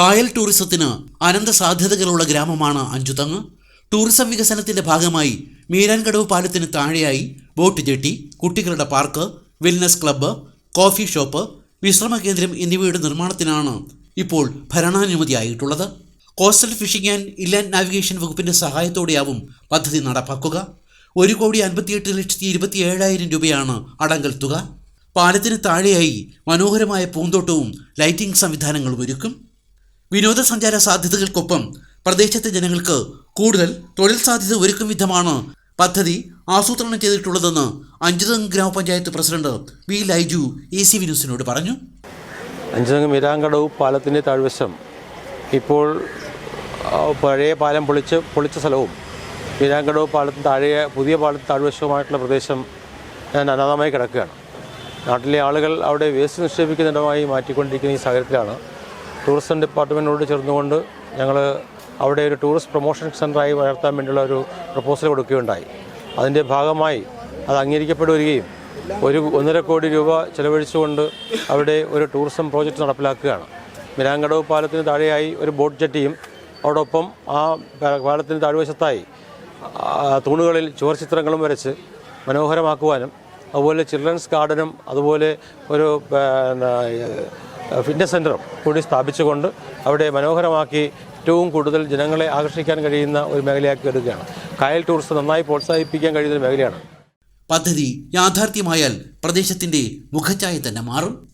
കായൽ ടൂറിസത്തിന് അനന്ത സാധ്യതകളുള്ള ഗ്രാമമാണ് അഞ്ചുതങ്ങ്. ടൂറിസം വികസനത്തിന്റെ ഭാഗമായി മീരാൻകടവ് പാലത്തിന് താഴെയായി ബോട്ട് ജെട്ടി കുട്ടികളുടെ park wellness club coffee shop വിശ്രമ കേന്ദ്രം എന്നിവയുടെ നിർമ്മാണത്തിനാണ് ഇപ്പോൾ ഭരണാനുമതിയായിട്ടുള്ളത്. Coastal fishing and inland navigation വകുപ്പിന്റെ സഹായത്തോടെയാവും പദ്ധതി നടപ്പാക്കുക. ഒരു കോടി അൻപത്തിയെട്ട് ലക്ഷത്തി ഇരുപത്തി ഏഴായിരം രൂപയാണ് അടങ്കൽ തുക. പാലത്തിന് താഴെയായി മനോഹരമായ പൂന്തോട്ടവും ലൈറ്റിംഗ് സംവിധാനങ്ങളും ഒരുക്കും. വിനോദസഞ്ചാര സാധ്യതകൾക്കൊപ്പം പ്രദേശത്തെ ജനങ്ങൾക്ക് കൂടുതൽ തൊഴിൽ സാധ്യത ഒരുക്കും വിധമാണ് പദ്ധതി ആസൂത്രണം ചെയ്തിട്ടുള്ളതെന്ന് അഞ്ചുതങ് ഗ്രാമപഞ്ചായത്ത് president V Laiju A C ന്യൂസിനോട് പറഞ്ഞു. അഞ്ചുതങ് മീരാങ്കടവ് പാലത്തിന്റെ താഴ്വശം ഇപ്പോൾ പഴയ പാലം പൊളിച്ച് പൊളിച്ച സ്ഥലവും മീരാങ്കടവ് പാലത്തിന് താഴെ പുതിയ പാലത്തിന് താഴ്വശവുമായിട്ടുള്ള പ്രദേശം ഞാൻ അനാഥമായി കിടക്കുകയാണ്. നാട്ടിലെ ആളുകൾ അവിടെ വേസ്റ്റ് നിക്ഷേപിക്കുന്നിടമായി മാറ്റിക്കൊണ്ടിരിക്കുന്ന ഈ സാഹചര്യത്തിലാണ് ടൂറിസം ഡിപ്പാർട്ട്മെന്റിനോട് ചേർന്നുകൊണ്ട് ഞങ്ങൾ അവിടെ ഒരു ടൂറിസ്റ്റ് പ്രൊമോഷൻ സെന്ററായി വളർത്താൻ വേണ്ടിയുള്ള ഒരു പ്രപ്പോസൽ കൊടുക്കുകയുണ്ടായി. അതിന്റെ ഭാഗമായി അത് അംഗീകരിക്കപ്പെടുകയും ഒരു ഒന്നര കോടി രൂപ ചെലവഴിച്ചുകൊണ്ട് അവിടെ ഒരു ടൂറിസം പ്രോജക്റ്റ് നടപ്പിലാക്കുകയാണ്. മിരാങ്കടവ് പാലത്തിന് താഴെയായി ഒരു ബോട്ട് ജെട്ടിയും അതോടൊപ്പം ആ പാലത്തിന് താഴ്വശത്തായി തൂണുകളിൽ ചുവർചിത്രങ്ങളും വരച്ച് മനോഹരമാക്കുവാനും അതുപോലെ ചിൽഡ്രൻസ് ഗാർഡനും അതുപോലെ ഒരു ഫിറ്റ്നസ് സെന്ററും കൂടി സ്ഥാപിച്ചുകൊണ്ട് അവിടെ മനോഹരമാക്കി ഏറ്റവും കൂടുതൽ ജനങ്ങളെ ആകർഷിക്കാൻ കഴിയുന്ന ഒരു മേഖലയാക്കി എടുക്കുകയാണ്. കായൽ ടൂറിസം നന്നായി പ്രോത്സാഹിപ്പിക്കാൻ കഴിയുന്ന ഒരു മേഖലയാണ്. പദ്ധതി യാഥാർത്ഥ്യമായാൽ പ്രദേശത്തിന്റെ മുഖച്ഛായ തന്നെ മാറും.